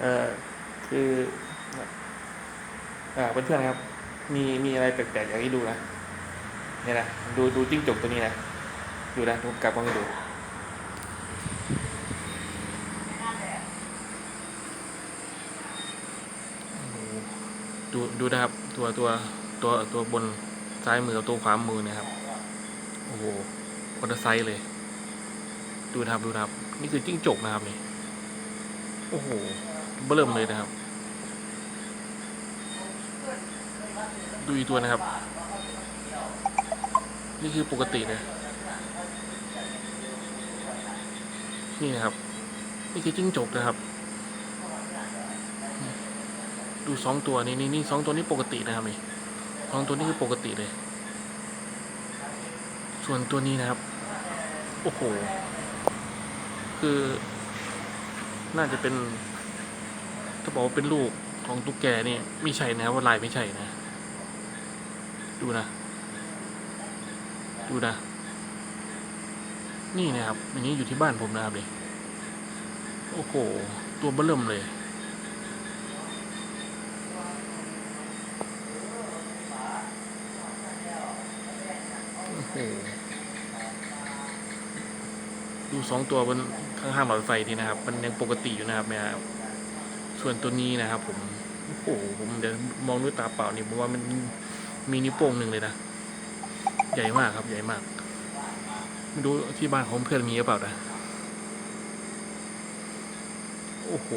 เออคืออ่าเพื่อนๆครับ มีมีอะไรแปลกๆอย่ากให้ดูนะเนี่ยนะดูดูจิ้งจกตัวนี้นะดูนะผมกลับกล้องให้ดูดูดูนะครับ ตัวตัวตัวตัวบนซ้ายมือกับตัวขวามือนะครับ โอ้โหคนละไซส์เลย ดูนะครับดูนะครับ นี่คือจิ้งจกนะครับนี่ โอ้โห เบิ่มเลยนะครับ ดูอีกตัวนะครับ นี่คือปกติเลยนี่นะครับ นี่คือจิ้งจกนะครับ ดูสองตัวนี่นี่นี่สองตัวนี้ปกตินะครับนี่สองตัวนี้คือปกติเลย ส่วนตัวนี้นะครับ โอ้โห คือ น่าจะเป็น ถ้าบอกว่าเป็นลูกของตุ๊กแกนี่ไม่ใช่นะครับว่าลายไม่ใช่นะ ดูนะ ดูนะ นี่นะครับอย่างนี้อยู่ที่บ้านผมนะครับเลยโอ้โหตัวเบิ่มเลยโอ้โหดูสองตัวบนข้างๆหลอดไฟทีนะครับ มันยังปกติอยู่นะครับเนี่ย ส่วนตัวนี้นะครับ ผมโอ้โหผมเดี๋ยวมองด้วยตาเปล่านี่ผมว่ามันมีนิ้วโป้งหนึ่งเลยนะใหญ่มากครับใหญ่มากไม่รู้ที่บ้านของเพื่อนมีหรือเปล่านะโอ้โห